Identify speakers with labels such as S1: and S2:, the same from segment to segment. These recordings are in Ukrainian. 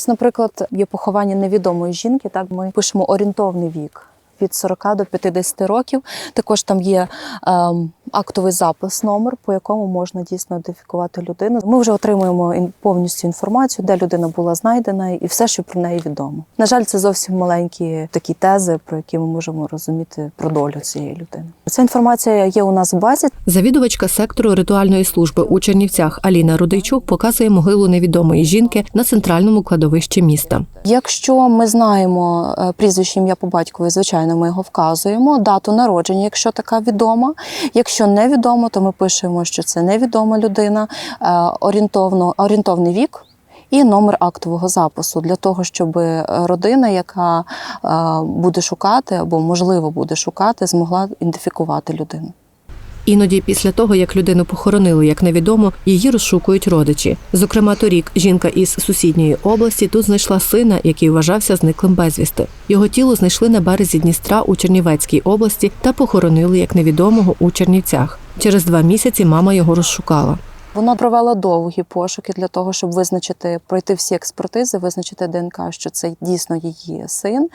S1: Ось, наприклад, є поховання невідомої жінки. Так ми пишемо орієнтовний вік. Від 40 до 50 років. Також там є ем, актовий запис, номер, по якому можна дійсно ідентифікувати людину. Ми вже отримуємо повністю інформацію, де людина була знайдена, і все, що про неї відомо. На жаль, це зовсім маленькі такі тези, про які ми можемо розуміти про долю цієї людини. Ця інформація є у нас в базі.
S2: Завідувачка сектору ритуальної служби у Чернівцях Аліна Рудейчук показує могилу невідомої жінки на центральному кладовищі міста.
S1: Якщо ми знаємо е, прізвище ім'я по батькові, звичайно, ми його вказуємо, дату народження, якщо така відома. Якщо невідомо, то ми пишемо, що це невідома людина, е, орієнтовно, орієнтовний вік. І номер актового запису для того, щоб е, родина, яка е, буде шукати або можливо буде шукати, змогла ідентифікувати людину.
S2: Іноді, після того як людину похоронили як невідомо, її розшукують родичі. Зокрема, торік жінка із сусідньої області тут знайшла сина, який вважався зниклим безвісти. Його тіло знайшли на березі Дністра у Чернівецькій області та похоронили як невідомого у Чернівцях. Через два місяці мама його розшукала.
S1: Вона провела довгі пошуки для того, щоб визначити, пройти всі експертизи, визначити ДНК, що це дійсно її син.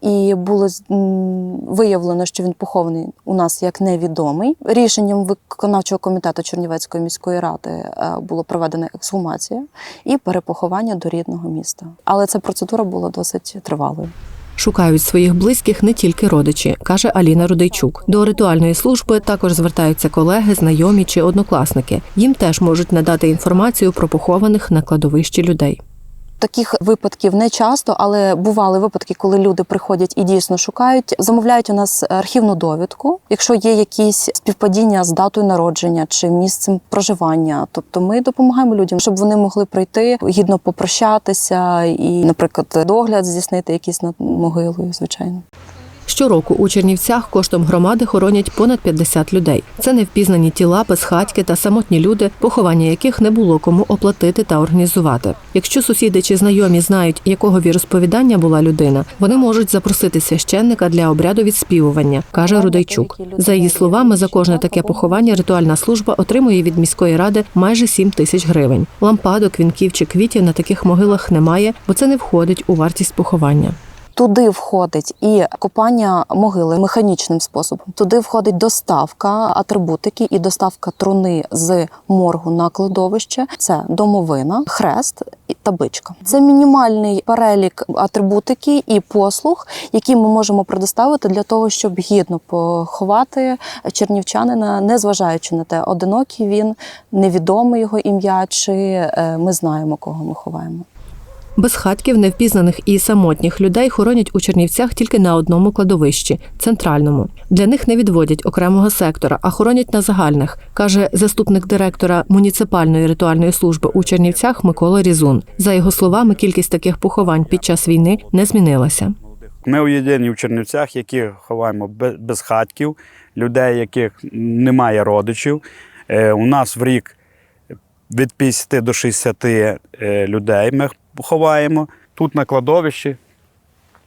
S1: І було виявлено, що він похований у нас як невідомий. Рішенням виконавчого комітету Чернівецької міської ради е, було проведена ексгумація і перепоховання до рідного міста. Але ця процедура була досить тривалою.
S2: Шукають своїх близьких не тільки родичі, каже Аліна Рудейчук. До ритуальної служби також звертаються колеги, знайомі чи однокласники. Їм теж можуть надати інформацію про похованих на кладовищі людей.
S1: Таких випадків не часто, але бували випадки, коли люди приходять і дійсно шукають. Замовляють у нас архівну довідку, якщо є якісь співпадіння з датою народження чи місцем проживання. Тобто ми допомагаємо людям, щоб вони могли прийти гідно попрощатися і, наприклад, догляд здійснити якийсь над могилою, звичайно.
S2: Щороку у Чернівцях коштом громади хоронять понад 50 людей. Це невпізнані тіла, безхатьки та самотні люди, поховання яких не було кому оплатити та організувати. Якщо сусіди чи знайомі знають, якого віросповідання була людина, вони можуть запросити священника для обряду відспівування, каже Рудайчук. За її словами, за кожне таке поховання ритуальна служба отримує від міської ради майже 7 тисяч гривень. Лампадок, вінків чи квітів на таких могилах немає, бо це не входить у вартість поховання.
S1: Туди входить і копання могили механічним способом. Туди входить доставка атрибутики і доставка труни з моргу на кладовище. Це домовина, хрест і табличка. Це мінімальний перелік атрибутики і послуг, які ми можемо предоставити для того, щоб гідно поховати чернівчанина, незважаючи на те, одинокий він, невідоме його ім'я, чи е, ми знаємо, кого ми ховаємо.
S2: Безхатків, невпізнаних і самотніх людей хоронять у Чернівцях тільки на одному кладовищі центральному. Для них не відводять окремого сектора, а хоронять на загальних, каже заступник директора муніципальної ритуальної служби у Чернівцях Микола Різун. За його словами, кількість таких поховань під час війни не змінилася.
S3: Ми єдині в Чернівцях, які ховаємо без- безхатків, людей, яких немає родичів. Е, У нас в рік від 50 до 60 е, людей ми ховаємо. Тут на кладовищі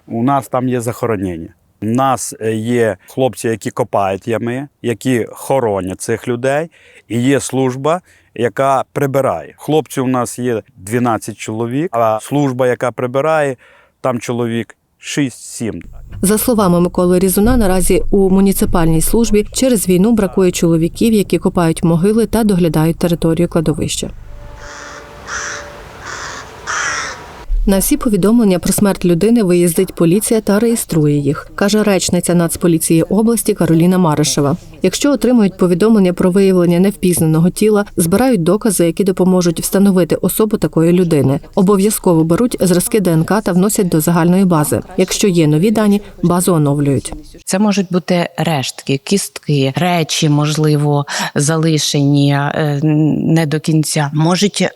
S3: у нас там є захоронення. У нас е, є хлопці, які копають ями, які хоронять цих людей, і є служба, яка прибирає. Хлопців у нас є 12 чоловік, а служба, яка прибирає, там чоловік 6-7.
S2: За словами Миколи Різуна, наразі у муніципальній службі через війну бракує чоловіків, які копають могили та доглядають територію кладовища. На всі повідомлення про смерть людини виїздить поліція та реєструє їх, каже речниця Нацполіції області Кароліна Маришева. Якщо отримують повідомлення про виявлення невпізнаного тіла, збирають докази, які допоможуть встановити особу такої людини. Обов'язково беруть зразки ДНК та вносять до загальної бази. Якщо є нові дані, базу оновлюють.
S4: Це можуть бути рештки, кістки, речі, можливо, залишені е, не до кінця. Можуть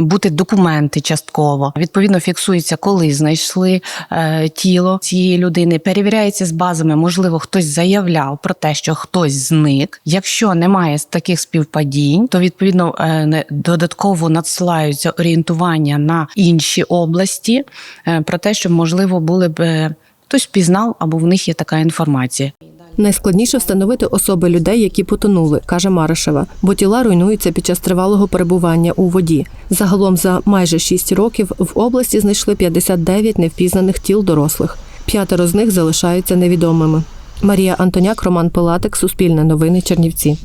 S4: бути документи частково. Відповідно, фіксується, коли знайшли е, тіло цієї людини. Перевіряється з базами. Можливо, хтось заявляв про те, що хтось зник. Якщо немає таких співпадінь, то відповідно е, додатково надсилаються орієнтування на інші області е, про те, що можливо були б. е, Хтось впізнав або в них є така інформація.
S2: Найскладніше встановити особи людей, які потонули, каже Маришева, бо тіла руйнуються під час тривалого перебування у воді. Загалом за майже 6 років в області знайшли 59 невпізнаних тіл дорослих. П'ятеро з них залишаються невідомими. Марія Антоняк, Роман Пилатик, Суспільне новини, Чернівці.